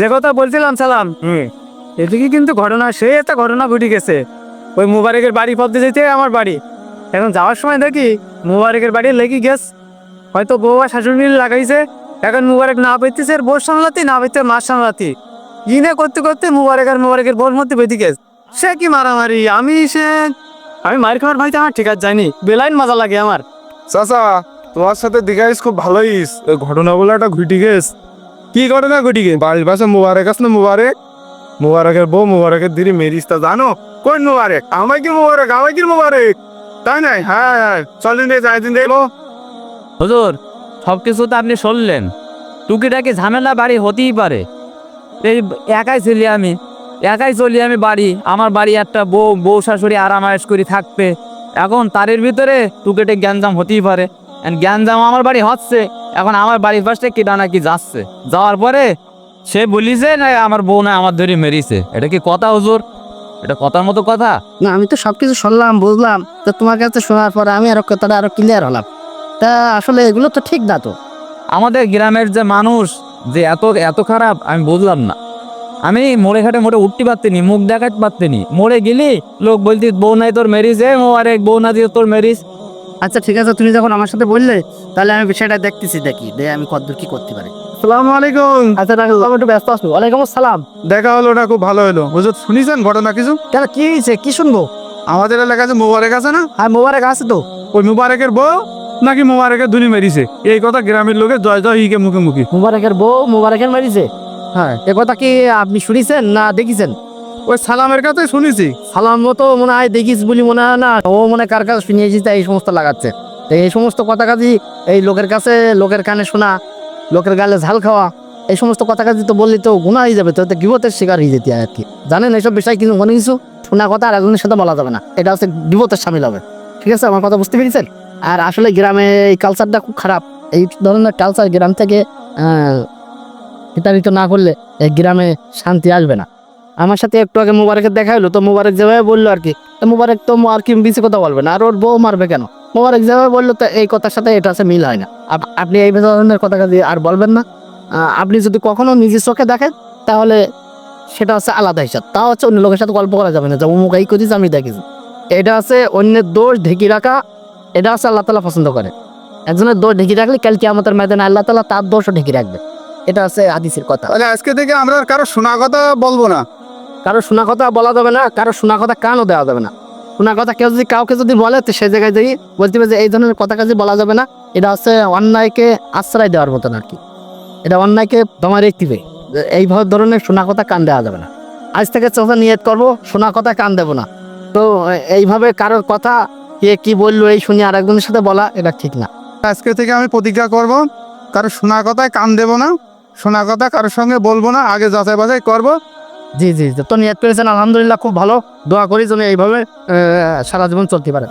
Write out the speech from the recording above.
যে কথা বলছিলাম সালাম। এদিকে কিন্তু ঘটনা সে একটা ঘটনা ঘটে গেছে। ওই মুবারকের বাড়ি পথে যেতে আমার বাড়ি। এখন যাওয়ার সময় দেখি মুবারকের বাড়ি লেগে গেছ। হয়তো বউ আর শাশুড়ি মিলে লাগাইছে। এখন মুবারক না পেতেছে আর বোর সামলাতি না পেতে মাছ সামলাতি। ইনে করতে করতে মুবারক আর মুবারকের বোর মধ্যে বেঁধে গেছে। সে কি মারামারি? আমি সে আমি মার খাওয়ার ভাইতে আমার ঠিক আছে যাইনি। বেলাইন মজা লাগে আমার। চাচা তোমার সাথে দেখাইস খুব ভালোইস এই ঘটনাগুলো একটা ঘুটি গেছ। কি ঘটনা ঘুটি গে বাড়ির পাশে মুবারক আস না মুবারক? মুবারকের বউ মুবারকের দিদি মেরিস তা জানো? কোন মুবারক? আমায় কি মুবারক? আমায় কি মুবারক? তাই নাই? হ্যাঁ হ্যাঁ। চলেন রে, যাই দিন দেখল হুজুর সব কিছু তো আপনি শুনলেন। টুকিটাকি ঝামেলা বাড়ি হতেই পারে। এই একাই চলি আমি। একাই চলি আমি বাড়ি। আমার বাড়ি একটা বউ বউ শাশুড়ি আরামায়েশ করে থাকবে এখন তারের ভিতরে টুকেটে জ্ঞানজাম হতেই পারে। জ্ঞানজাম আমার বাড়ি হচ্ছে। এখন আমার বাড়ির পাশে কিনা নাকি যাচ্ছে। যাওয়ার পরে সে বলিছে না আমার বউ না আমার ধরে মেরিছে। এটা কি কথা হুজুর? এটা কথার মতো কথা? না আমি তো সবকিছু শুনলাম বুঝলাম। তো তোমার কাছে শোনার পরে আমি আরও কথাটা আরও ক্লিয়ার হলাম। তা আসলে এগুলো তো ঠিক না তো। আমাদের গ্রামের যে মানুষ যে এত এত খারাপ আমি বুঝলাম না। আমি মোড়ে ঘাটে মোড়ে উঠতে পারতিনি মুখ দেখাতে পারতিনি। মোড়ে গেলি লোক বলতি বউ নাই তোর মেরিস এ মো আরেক বউ না দিয়ে তোর মেরিস আচ্ছা ঠিক আছে তুমি যখন আমার সাথে বললে তাহলে আমি বিষয়টা দেখতেছি দেখি দে আমি কতদূর কি করতে পারি। সালাম আলাইকুম। আচ্ছা রাখো আমি একটু ব্যস্ত আসব ওয়ালাইকুম আসসালাম। দেখা হলো না খুব ভালো হলো। হুজুর শুনিছেন ঘটনা কিছু? কেন কি হয়েছে? কি শুনব? আমাদের এলাকায় যে মুবারক আছে না? হ্যাঁ মোবারক আছে তো। ওই মুবারকের বউ নাকি মুবারকের দুনি মেরিছে? এই কথা গ্রামের লোকে জয় জয় হিকে মুখে মুখে। মোবারকের বউ মোবারকের মারিছে? হ্যাঁ এ কথা কি আপনি শুনেছেন না দেখিছেন? ওই সালামের কাছে শুনেছি। সালাম মতো মনে হয় দেখিস বলি মনে হয় না। ও মনে কার কাছে শুনিয়েছি তাই এই সমস্ত লাগাচ্ছে। তো এই সমস্ত কথা কাজী এই লোকের কাছে, লোকের কানে শোনা, লোকের গালে ঝাল খাওয়া, এই সমস্ত কথা কাজী তো বললি তো গুণা হয়ে যাবে, তো বিপদের শিকার হয়ে যেতে আর কি। জানেন এইসব বিষয় কিন্তু মনে কিছু? শোনা কথা আর একজনের সাথে বলা যাবে না। এটা হচ্ছে বিপদের সামিল হবে। ঠিক আছে, আমার কথা বুঝতে পেরেছেন? আর আসলে গ্রামে এই কালচারটা খুব খারাপ। এই ধরনের কালচার গ্রাম থেকে বিতাড়িত না করলে এই গ্রামে শান্তি আসবে না। আমার সাথে একটু আগে মোবারকের দেখা হলো তো মোবারক যেভাবে বলল আর কি মোবারক তো আর কি বেশি কথা বলবে না। আর ওর বউ মারবে কেন? মোবারক যেভাবে বলল, তো এই কথার সাথে এটা আছে মিল হয় না। আপনি এই ধরনের কথা কাজে আর বলবেন না। আপনি যদি কখনো নিজের চোখে দেখেন, তাহলে সেটা হচ্ছে আলাদা হিসাব। তা হচ্ছে অন্য লোকের সাথে গল্প করা যাবে না। যেমন মুখ এই করিস আমি দেখেছি। এটা আছে অন্যের দোষ ঢেকে রাখা, এটা হচ্ছে আল্লাহ তালা পছন্দ করে। একজনের দোষ ঢেকে রাখলে কালকে আমাদের ময়দানে আল্লাহ তালা তার দোষও ঢেকে রাখবে। এটা হচ্ছে আদিসের কথা। আজকে থেকে আমরা কারও শোনা কথা বলব না। কারও শোনা কথা বলা যাবে না, কারও শোনা কথা কানও দেওয়া যাবে না। শোনা কথা কেউ যদি কাউকে যদি বলে, তো সেই জায়গায় যাই বলতে হবে যে এই ধরনের কথা কাজে বলা যাবে না। এটা হচ্ছে অন্যায়কে আশ্রয় দেওয়ার মতন আর কি। এটা অন্যায়কে তোমার একটিবে এইভাবে ধরনের শোনা কথা কান দেওয়া যাবে না। আজ থেকে চোখে নিয়ত করব, শোনা কথা কান দেবো না। তো এইভাবে কারোর কথা কে কি বলল, এই শুনি আর একজনের সাথে বলা, এটা ঠিক না। আজকে থেকে আমি প্রতিজ্ঞা করব, কারও শোনা কথায় কান দেব না, শোনা কথা কারোর সঙ্গে বলব না, আগে যাচাই বাছাই করব। জি জি। তো নিয়ত করেছেন আলহামদুলিল্লাহ, খুব ভালো। দোয়া করি যেন এইভাবে সারা জীবন চলতে পারে।